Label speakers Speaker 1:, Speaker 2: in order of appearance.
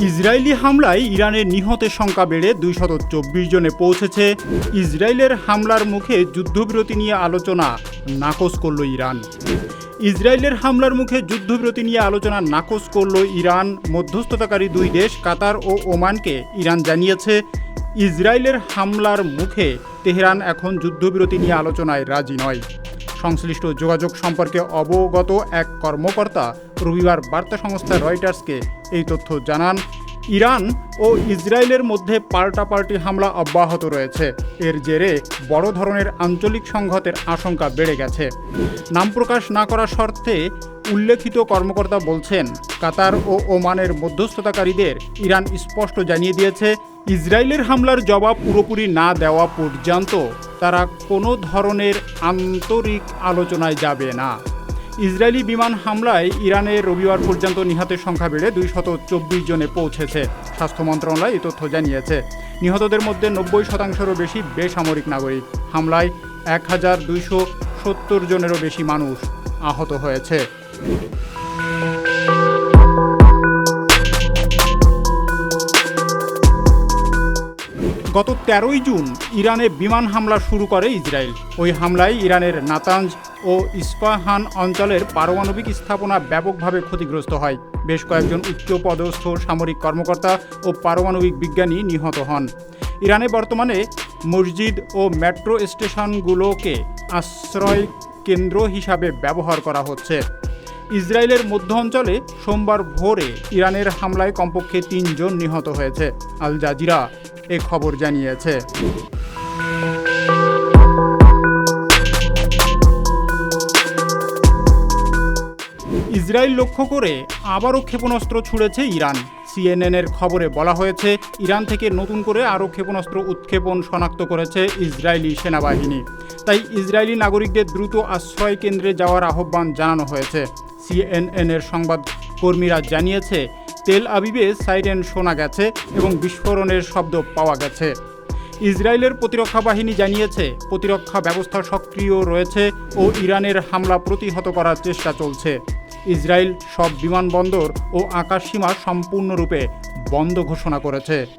Speaker 1: Israeli হামলায় ইরানের নিহতের সংখ্যা বেড়ে দুইশত চব্বিশ জনে পৌঁছেছে। ইসরায়েলের হামলার মুখে যুদ্ধবিরতি নিয়ে আলোচনা নাকচ করল ইরান। ইসরায়েলের হামলার মুখে যুদ্ধবিরতি নিয়ে আলোচনা নাকচ করল ইরান। মধ্যস্থতাকারী দুই দেশ, কাতার ও ওমানকে ইরান জানিয়েছে, ইসরায়েলের হামলার মুখে তেহরান এখন যুদ্ধবিরতি নিয়ে আলোচনায় রাজি নয়। সংশ্লিষ্ট যোগাযোগ সম্পর্কে অবগত এক কর্মকর্তা রবিবার বার্তা সংস্থা রয়টার্সকে এই তথ্য জানান। ইরান ও ইসরায়েলের মধ্যে পাল্টাপাল্টি হামলা অব্যাহত রয়েছে। এর জেরে বড় ধরনের আঞ্চলিক সংঘাতের আশঙ্কা বেড়ে গেছে। নাম প্রকাশ না করার শর্তে উল্লেখিত কর্মকর্তা বলছেন, কাতার ও ওমানের মধ্যস্থতাকারীদের ইরান স্পষ্ট জানিয়ে দিয়েছে ইসরায়েলের হামলার জবাব পুরোপুরি না দেওয়া পর্যন্ত তারা কোনো ধরনের আন্তরিক আলোচনায় যাবে না। ইসরায়েলি বিমান হামলায় ইরানে রবিবার পর্যন্ত নিহতের সংখ্যা বেড়ে দুইশত চব্বিশ জনে পৌঁছেছে, স্বাস্থ্য মন্ত্রণালয় এই তথ্য জানিয়েছে। নিহতদের মধ্যে নব্বই শতাংশেরও বেশি বেসামরিক নাগরিক। হামলায় এক হাজার দুইশো সত্তর জনেরও বেশি মানুষ আহত হয়েছে। গত তেরোই জুন ইরানে বিমান হামলা শুরু করে ইসরায়েল। ওই হামলায় ইরানের নাতাঞ্জ ও ইস্পাহান অঞ্চলের পারমাণবিক স্থাপনা ব্যাপকভাবে ক্ষতিগ্রস্ত হয়। বেশ কয়েকজন উচ্চপদস্থ সামরিক কর্মকর্তা ও পারমাণবিক বিজ্ঞানী নিহত হন। ইরানে বর্তমানে মসজিদ ও মেট্রো স্টেশনগুলোকে আশ্রয় কেন্দ্র হিসাবে ব্যবহার করা হচ্ছে। ইসরায়েলের মধ্য অঞ্চলে সোমবার ভোরে ইরানের হামলায় কমপক্ষে তিনজন নিহত হয়েছে, আল জাজিরা এ খবর জানিয়েছে। ইসরায়েল লক্ষ্য করে আবারও ক্ষেপণাস্ত্র ছুড়েছে ইরান। সিএনএনের খবরে বলা হয়েছে, ইরান থেকে নতুন করে আরও ক্ষেপণাস্ত্র উৎক্ষেপণ শনাক্ত করেছে ইসরায়েলি সেনাবাহিনী। তাই ইসরায়েলি নাগরিকদের দ্রুত আশ্রয় কেন্দ্রে যাওয়ার আহ্বান জানানো হয়েছে। সিএনএনের সংবাদ কর্মীরা জানিয়েছে, তেল আবিবে সাইরেন শোনা গেছে এবং বিস্ফোরণের শব্দ পাওয়া গেছে। ইসরায়েলের প্রতিরক্ষা বাহিনী জানিয়েছে, প্রতিরক্ষা ব্যবস্থা সক্রিয় রয়েছে ও ইরানের হামলা প্রতিহত করার চেষ্টা চলছে। ইসরায়েল সব বিমানবন্দর ও আকাশসীমা সম্পূর্ণরূপে বন্ধ ঘোষণা করেছে।